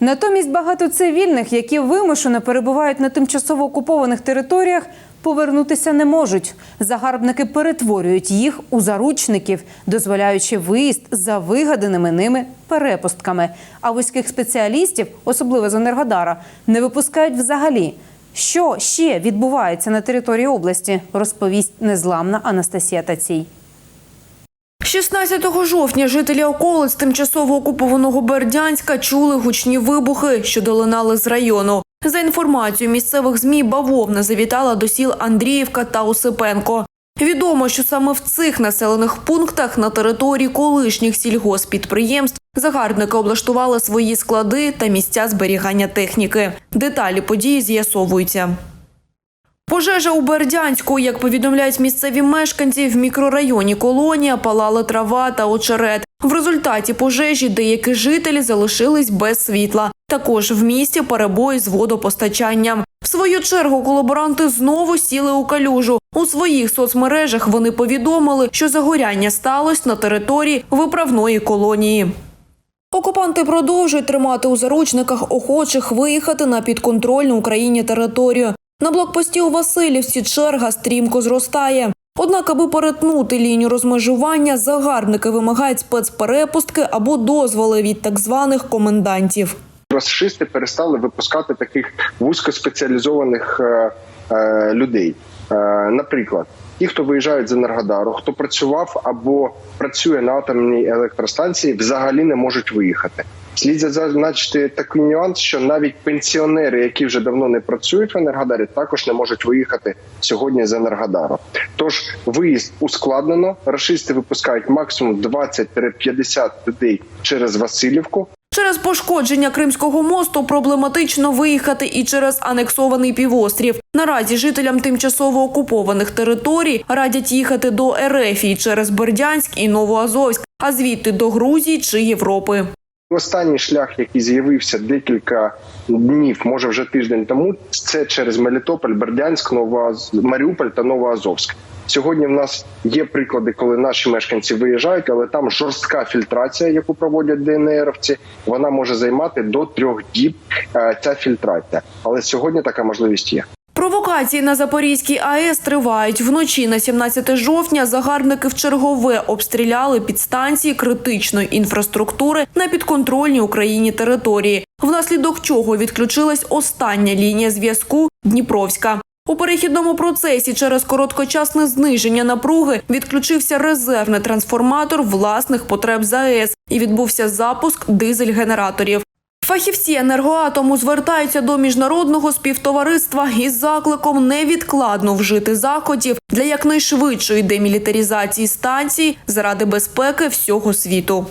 Натомість багато цивільних, які вимушено перебувають на тимчасово окупованих територіях, повернутися не можуть. Загарбники перетворюють їх у заручників, дозволяючи виїзд за вигаданими ними перепустками. А вузьких спеціалістів, особливо з Енергодара, не випускають взагалі. Що ще відбувається на території області, розповість незламна Анастасія Тацій. 16 жовтня жителі околиць тимчасово окупованого Бердянська чули гучні вибухи, що долинали з району. За інформацією місцевих змі, бавовна завітала до сіл Андріївка та Осипенко. Відомо, що саме в цих населених пунктах на території колишніх сільгоспідприємств загарбники облаштували свої склади та місця зберігання техніки. Деталі події з'ясовуються. Пожежа у Бердянську, як повідомляють місцеві мешканці, в мікрорайоні Колонія палала трава та очерет. В результаті пожежі деякі жителі залишились без світла. Також в місті перебої з водопостачанням. В свою чергу колаборанти знову сіли у калюжу. У своїх соцмережах вони повідомили, що загоряння сталося на території виправної колонії. Окупанти продовжують тримати у заручниках охочих виїхати на підконтрольну Україні територію. На блокпості у Васильівці черга стрімко зростає. Однак, аби перетнути лінію розмежування, загарбники вимагають спецперепустки або дозволи від так званих комендантів. Рашисти перестали випускати таких вузькоспеціалізованих е, е, людей. Е, наприклад, ті, хто виїжджають з Енергодару, хто працював або працює на атомній електростанції, взагалі не можуть виїхати. Слід зазначити такий нюанс, що навіть пенсіонери, які вже давно не працюють в Енергодарі, також не можуть виїхати сьогодні з Енергодару. Тож виїзд ускладнено. Рашисти випускають максимум 20-50 людей через Васильівку. Через пошкодження Кримського мосту проблематично виїхати і через анексований півострів. Наразі жителям тимчасово окупованих територій радять їхати до Ерефії через Бердянськ і Новоазовськ, а звідти до Грузії чи Європи. Останній шлях, який з'явився декілька днів, може вже тиждень тому, це через Мелітополь, Бердянськ, Новоаз... Маріуполь та Новоазовськ. Сьогодні в нас є приклади, коли наші мешканці виїжджають, але там жорстка фільтрація, яку проводять ДНРовці, вона може займати до трьох діб. е, Ця фільтрація, але сьогодні така можливість є. Провокації на Запорізькій АЕС тривають. Вночі на 17 жовтня загарбники чергове обстріляли підстанції критичної інфраструктури на підконтрольній Україні території, внаслідок чого відключилась остання лінія зв'язку Дніпровська. У перехідному процесі через короткочасне зниження напруги відключився резервний трансформатор власних потреб ЗАЕС і відбувся запуск дизель-генераторів. Фахівці енергоатому звертаються до міжнародного співтовариства із закликом невідкладно вжити заходів для якнайшвидшої демілітарізації станцій заради безпеки всього світу.